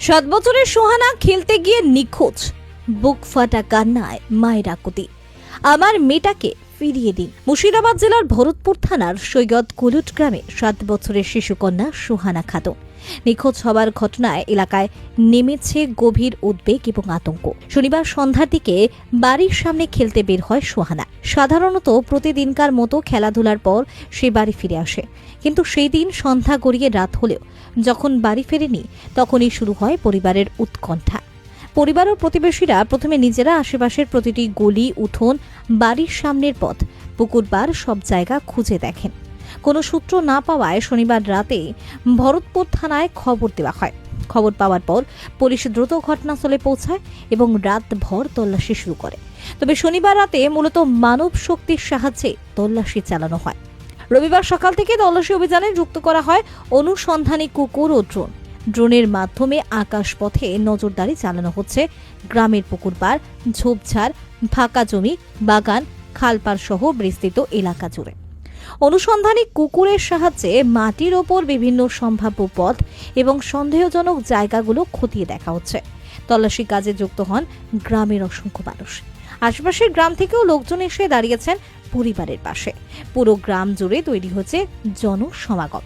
সাত বছরের সোহানা খেলতে গিয়ে নিখোঁজ। বুক ফাটা কান্নায় মায়ের আকুতি। আমার মেয়েটাকে ফিরিয়ে দিন। মুর্শিদাবাদ জেলার ভরতপুর থানার সৈয়দ কুলুট গ্রামে সাত বছরের শিশুকন্যা সোহানা খাতুন। নিখোঁজ হবার ঘটনায় এলাকায় নেমেছে গভীর উদ্বেগ এবং আতঙ্ক। শনিবার সন্ধ্যার দিকে বাড়ির সামনে খেলতে বের হয় সোহানা। সাধারণত প্রতিদিনকার মতো খেলাধুলার পর সে বাড়ি ফিরে আসে। কিন্তু সেই দিন সন্ধ্যা গড়িয়ে রাত হলেও যখন বাড়ি ফেরেনি, তখনই শুরু হয় পরিবারের উৎকণ্ঠা। পরিবার ও প্রতিবেশীরা প্রথমে নিজেরা আশেপাশের প্রতিটি গলি, উঠোন, বাড়ির সামনের পথ, পুকুর বার সব জায়গা খুঁজে দেখেন। কোনো সূত্র না পাওয়ায় শনিবার রাতে ভরতপুর থানায় খবর দেওয়া হয়। খবর পাওয়ার পর পুলিশ দ্রুত ঘটনাস্থলে পৌঁছায় এবং রাতভর তল্লাশি শুরু করে। তবে শনিবার রাতে মূলত মানব শক্তির সাহায্যে তল্লাশি চালানো হয়। রবিবার সকাল থেকে তল্লাশি অভিযানে যুক্ত করা হয় অনুসন্ধানী কুকুর ও ড্রোন। ড্রোনের মাধ্যমে আকাশপথে নজরদারি চালানো হচ্ছে। গ্রামের পুকুর পাড়, ঝোপঝাড়, ফাঁকা জমি, বাগান খালপাড় সহ বিস্তৃত এলাকা জুড়ে। অনুসন্ধানী কুকুরের সাহায্যে মাটির ওপর বিভিন্ন সম্ভাব্য পথ এবং সন্দেহজনক জায়গাগুলো খতিয়ে দেখা হচ্ছে। তল্লাশি কাজে যুক্ত হন গ্রামের অসংখ্য মানুষ। আশেপাশের গ্রাম থেকেও লোকজন এসে দাঁড়িয়েছেন পরিবারের পাশে। পুরো গ্রাম জুড়ে তৈরি হচ্ছে জনসমাগম।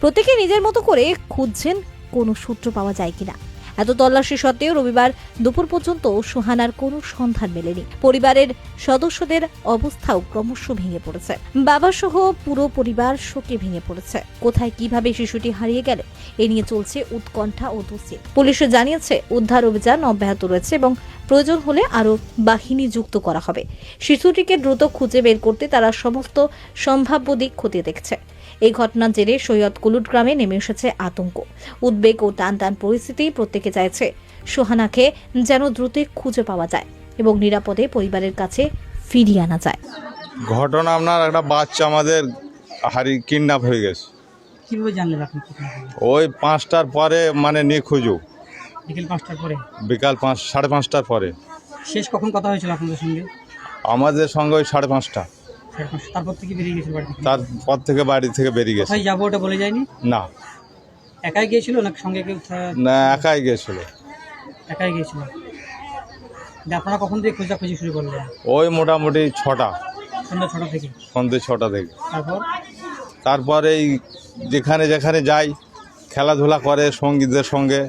প্রত্যেকে নিজের মতো করে খুঁজছেন কোনো সূত্র পাওয়া যায় কিনা। এত তল্লাশি সত্ত্বেও রবিবার দুপুর পর্যন্ত সোহানার কোনো সন্ধান মেলেনি। পরিবারের সদস্যদের অবস্থাও ক্রমশ ভেঙে পড়েছে। বাবা সহ পুরো পরিবার শোকে ভেঙে পড়েছে। কোথায় কীভাবে শিশুটি হারিয়ে গেল, এ নিয়ে চলছে উৎকণ্ঠা ও দুশ্চিন্তা। পুলিশ জানিয়েছে, উদ্ধার অভিযান অব্যাহত রয়েছে এবং প্রয়োজন হলে আরও বাহিনী যুক্ত করা হবে। শিশুটিকে দ্রুত খুঁজে বের করতে তারা সমস্ত সম্ভাব্য দিক খতিয়ে দেখছে। এই ঘটনার জেরে সৈয়দ কুলুট গ্রামে নেমে এসেছে আতঙ্ক। উদ্বেগ ও টান টান পরিস্থিতি প্রত্যেকে চাইছে। সোহানাকে যেন দ্রুত খুঁজে পাওয়া যায় এবং নিরাপদে পরিবারের কাছে ফিরিয়ে আনা যায়। ঘটনা আপনার একটা বাচ্চা আমাদের হারি কিডন্যাপ হয়ে গেছে। কীভাবে জানলেন আপনি ওই পাঁচটার পরে মানে নিখোঁজো বিকেল পাঁচটার পরে? বিকাল পাঁচ সাড়ে পাঁচটার পরে। শেষ কখন কথা হয়েছিল আপনাদের সঙ্গে? আমাদের সঙ্গে ওই সাড়ে পাঁচটা। তারপর থেকে বেরিয়ে গেছিল বাড়ি থেকে। তারপর থেকে বাড়ি থেকে বেরিয়ে গেছে। কোথায় যাব ওটা বলে যায়নি? না। একাই গিয়েছিল না সঙ্গে কেউ না একাই গেছিল একাই গিয়েছিল? আপনারা কখন থেকে খোঁজাখুঁজি শুরু করলেন? ওই মোটামুটি ছটা। সন্ধ্যা ছটা থেকে। সন্ধ্যে ছটা থেকে। তারপর? তারপর এই যেখানে যেখানে যাই খেলাধুলা করে সঙ্গীতদের সঙ্গে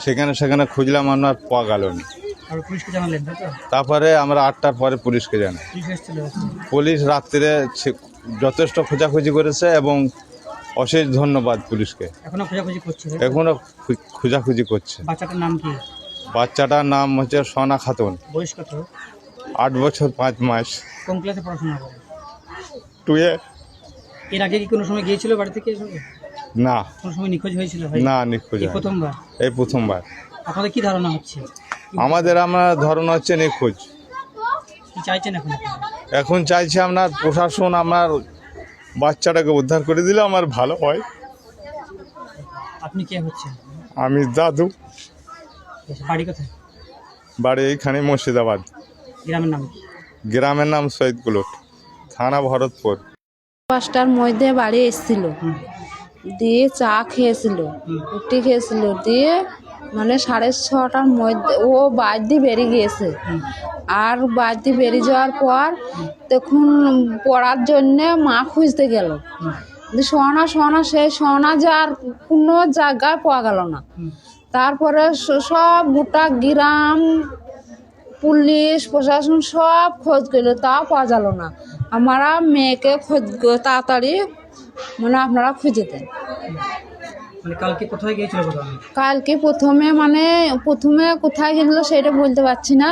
সেখানে সেখানে খুঁজলাম আপনার পাওয়া গেল না। তারপরে আমরা আটটার পরে পুলিশকে জানাই। পুলিশ রাত্রিরে যথেষ্ট খোঁজাখুঁজি করেছে এবং অশেষ ধন্যবাদ পুলিশকে। এখনও খোঁজাখুঁজি করছে এখনও খোঁজাখুঁজি করছে। বাচ্চাটার নাম হচ্ছে সোনা খাতুন। আট বছর পাঁচ মাস। কোন ক্লাসে পড়াশোনা করে? টুয়ে এর আগে কি কোনো সময় গিয়েছিল বাড়ি থেকে না। কোনো সময় নিখোঁজ হয়েছিল না নিখোঁজ এই প্রথমবার? এই প্রথমবার। আপনাদের কি ধারণা হচ্ছে? আমাদের আমরা ধরন হচ্ছে নিখোঁজ। এখন? চাইছি আপনার প্রশাসন আপনার বাচ্চাটাকে উদ্ধার করে দিলে আমার ভালো হয়। আপনি কে হচ্ছেন? আমি দাদু। বাড়ি কোথায়? বাড়ি এইখানে মুর্শিদাবাদ। গ্রামের নাম? গ্রামের নাম সৈয়দকুলট থানা ভরতপুর। পাঁচটার মধ্যে বাড়ি এসেছিল। দিয়ে চা খেয়েছিল। রুটি খেয়েছিল দিয়ে মানে সাড়ে ছটার মধ্যে ও দিয়ে বেরিয়ে গিয়েছে। আর দিয়ে বেরিয়ে যাওয়ার পর তখন পড়ার জন্যে মা খুঁজতে গেল। সোনা সোনা সেই সোনা যে আর কোনো জায়গায় পাওয়া গেল না। তারপরে সব গোটা গ্রাম, পুলিশ, প্রশাসন সব খোঁজ করল, তাও পাওয়া গেল না। আমরা মেয়েকে খোঁজ তাড়াতাড়ি মানে আপনারা খুঁজে দেন। মানে কালকে প্রথমে মানে প্রথমে কোথায় গেছিল সেটা বলতে পারছি না।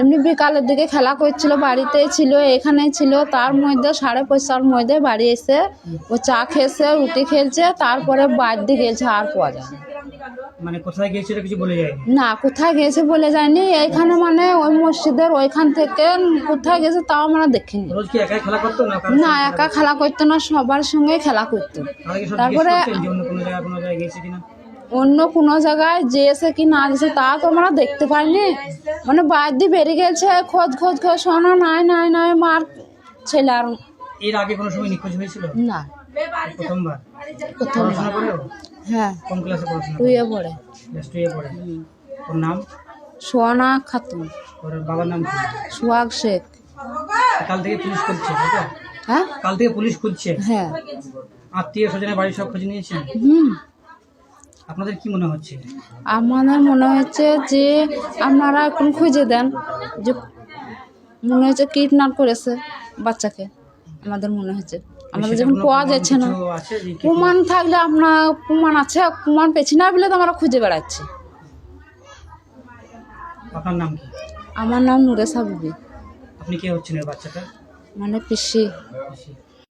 এমনি বিকালের দিকে খেলা করছিল, বাড়িতেই ছিল এখানে ছিল। তার মধ্যে সাড়ে পয়সার মধ্যে বাড়ি এসে ও চা খেয়েছে, রুটি খেলছে তারপরে বাড়িতে গেছে আর পাওয়া যায়। মানে কোথায় গিয়েছিল কিছু বলে যায়নি? না কোথায় গেছে বলে যায়নি। এইখানে মানে ওই মসজিদের ওইখান থেকে কোথায় গেছে তাও আমরা দেখিনি। রোজ কি একাই খেলা করতো না না একা খেলা করতো? না সবার সঙ্গে খেলা করতো। তারপরে- অন্য কোনো জায়গায় কোনো জায়গায় গিয়েছে কিনা? অন্য কোনো জায়গায় যেছে কি না যেছে তা তো আমরা দেখতে পাইনি। মানে বাইর দিয়ে বেরিয়ে গেছে খোঁজ খোঁজ খোঁজ শোনা নাই নাই নাই মার ছেলে আর এর আগে কোনো সময় নিখোঁজ হয়েছিল? না। প্রথমবার? পড়াশোনা করে হ্যাঁ। কোন ক্লাসে পড়াশোনা টুয়ে পড়ে। ক্লাস টুয়ে পড়ে। ওর নাম? সোয়ানা খাতুন। ওর বাবার নাম কি? সোহাগ শেখ। কাল থেকে পুলিশ তো? হ্যাঁ? কাল থেকে পুলিশ হ্যাঁ। আত্মীয় স্বজনের বাড়ির সব খোঁজ নিয়েছেন হুম। আপনাদের কি মনে হচ্ছে? আমাদের মনে হচ্ছে যে আপনারা এখন খুঁজে দেন যে মনে হচ্ছে কিডন্যাপ করেছে বাচ্চাকে আমাদের মনে হচ্ছে। আমাদের যখন পাওয়া যাচ্ছে না। প্রমাণ থাকলে আপনার প্রমাণ আছে প্রমাণ পেছি না বলে তো আমরা খুঁজে বেড়াচ্ছি। আপনার নাম কি? আমার নাম নুরেসা বিবি আপনি কে হচ্ছেন বাচ্চাটা? মানে পিসি।